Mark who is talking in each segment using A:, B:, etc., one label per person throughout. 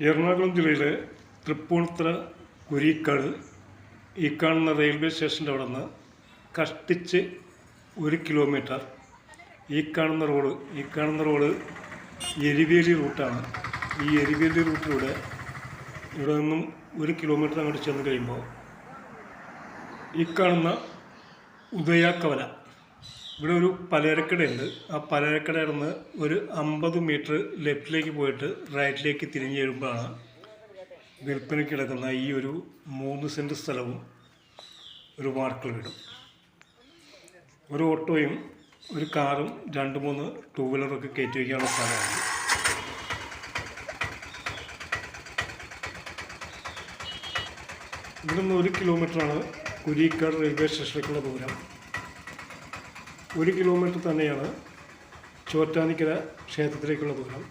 A: എറണാകുളം ജില്ലയിലെ തൃപ്പൂണിത്തുറ കുരിക്കാട് ഈ കാണുന്ന റെയിൽവേ സ്റ്റേഷന്റെ അവിടെ നിന്ന് കഷ്ടിച്ച് ഒരു കിലോമീറ്റർ ഈ കാണുന്ന റോഡ് ഈ കാണുന്ന റോഡ് എരിവേലി റൂട്ടാണ്. ഈ എരിവേലി റൂട്ടിലൂടെ ഇവിടെ നിന്നും ഒരു കിലോമീറ്റർ അങ്ങോട്ട് ചെന്ന് കഴിയുമ്പോൾ ഈ കാണുന്ന ഉദയാക്കവല ഇവിടെ ഒരു പലചരക്കടയുണ്ട്. ആ പലചരക്കടയിൽ നിന്ന് ഒരു അമ്പത് മീറ്റർ ലെഫ്റ്റിലേക്ക് പോയിട്ട് റൈറ്റിലേക്ക് തിരിഞ്ഞു കഴിയുമ്പോഴാണ് വിൽപ്പനയ്ക്ക് കിടക്കുന്ന ഈ ഒരു മൂന്ന് സെന്റ് സ്ഥലവും ഒരു വാർക്കൽ വീടും. ഒരു ഓട്ടോയും ഒരു കാറും രണ്ട് മൂന്ന് ടൂ വീലറൊക്കെ കയറ്റി വയ്ക്കാനുള്ള സ്ഥലമാണ്. ഇവിടുന്ന് ഒരു കിലോമീറ്ററാണ് കുരിക്കാട് റെയിൽവേ സ്റ്റേഷനിലേക്കുള്ള ദൂരം. ഒരു കിലോമീറ്റർ തന്നെയാണ് ചോറ്റാനിക്കര ക്ഷേത്രത്തിലേക്കുള്ള ദൂരം.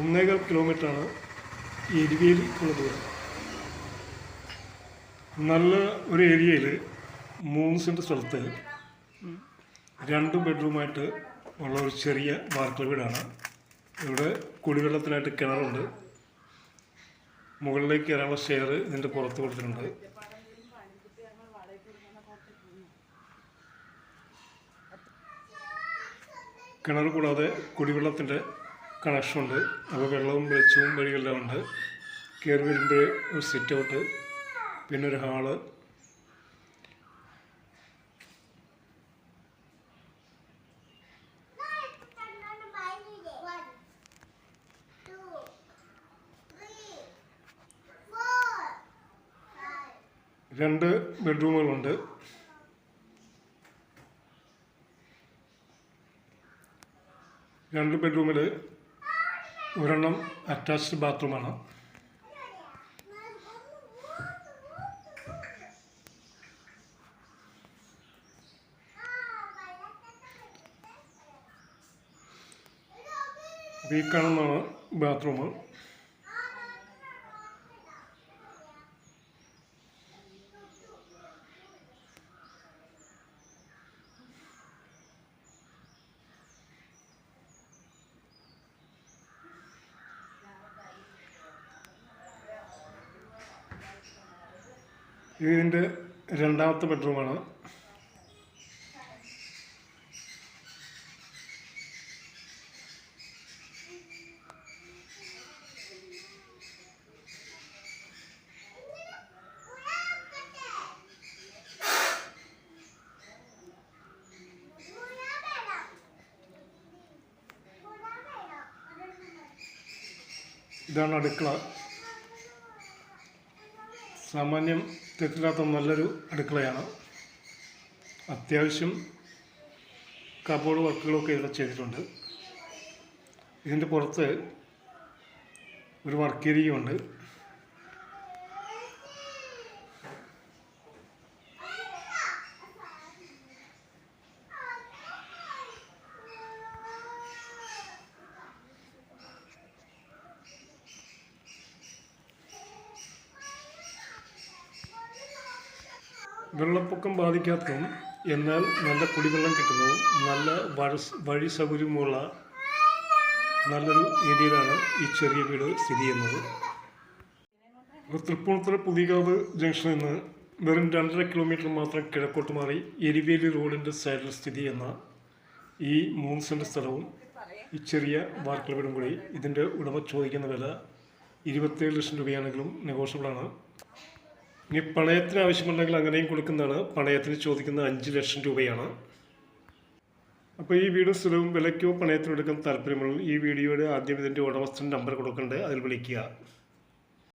A: ഒന്നേകാൽ കിലോമീറ്ററാണ് എരിവേലിക്കുള്ള ദൂരം. നല്ല ഒരു ഏരിയയിൽ മൂന്ന് സെന്റ് സ്ഥലത്ത് രണ്ട് ബെഡ്റൂമായിട്ട് ഉള്ള ഒരു ചെറിയ വാർക്കൽ വീടാണ്. ഇവിടെ കുടിവെള്ളത്തിനായിട്ട് കിണറുണ്ട്. മുകളിലേക്ക് കയറാനുള്ള ഷെയർ ഇതിന്റെ പുറത്ത് കൊടുത്തിട്ടുണ്ട്. കിണർ കൂടാതെ കുടിവെള്ളത്തിന്റെ കണക്ഷനുണ്ട് അപ്പോൾ വെള്ളവും വെളിച്ചവും വഴിയെല്ലാം ഉണ്ട്. കയറി വരുമ്പോൾ ഒരു സിറ്റ് ഔട്ട് പിന്നെ ഒരു
B: ഹാൾ.
A: രണ്ട് ബെഡ്റൂമുകളുണ്ട് രണ്ട് ബെഡ്റൂമിൽ ഒരെണ്ണം അറ്റാച്ച്ഡ് ബാത്റൂമാണ് ഈ കാണുന്നതാണ് ബാത്റൂം ഇതിന്റെ രണ്ടാമത്തെ ബെഡ്റൂമാണ്. ഇതാണ് അടുക്കള. സാമാന്യം തെറ്റില്ലാത്ത നല്ലൊരു അടുക്കളയാണ്. അത്യാവശ്യം കബോർഡ് വർക്കുകളൊക്കെ ഇവിടെ ചെയ്തിട്ടുണ്ട്. ഇതിന്റെ പുറത്ത് ഒരു വർക്ക് ഏരിയയുണ്ട് വെള്ളപ്പൊക്കം ബാധിക്കാത്തതും എന്നാൽ നല്ല കുടിവെള്ളം കിട്ടുന്നതും നല്ല വഴ സൗകര്യമുള്ള നല്ലൊരു ഏരിയയിലാണ് ഈ ചെറിയ വീട് സ്ഥിതി ചെയ്യുന്നത്. തൃപ്പൂണിത്തുറ പുതിയകാവ് ജംഗ്ഷനിൽ നിന്ന് വെറും രണ്ടര കിലോമീറ്റർ മാത്രം കിഴക്കോട്ട് മാറി എരിവേലി റോഡിന്റെ സൈഡിൽ സ്ഥിതി ചെയ്യുന്ന ഈ മൂന്ന് സെന്റ് സ്ഥലവും ഈ ചെറിയ വാർക്കൽ വീടും കൂടി ഇതിന്റെ ഉടമ ചോദിക്കുന്ന വില ഇരുപത്തേഴ് ലക്ഷം രൂപയാണെങ്കിലും നെഗോഷ്യബിളാണ് ഇനി പണയത്തിന് ആവശ്യമുണ്ടെങ്കിൽ അങ്ങനെയും കൊടുക്കുന്നതാണ്. പണയത്തിന് ചോദിക്കുന്ന അഞ്ച് ലക്ഷം രൂപയാണ്. അപ്പോൾ ഈ വീട് സ്ഥലവും വിലയ്ക്കോ പണയത്തിനോ എടുക്കാൻ താല്പര്യമുള്ള ഈ വീഡിയോയുടെ ആദ്യം ഇതിന്റെ ഉടമസ്ഥൻ നമ്പർ കൊടുക്കേണ്ടത് അതിൽ വിളിക്കുക.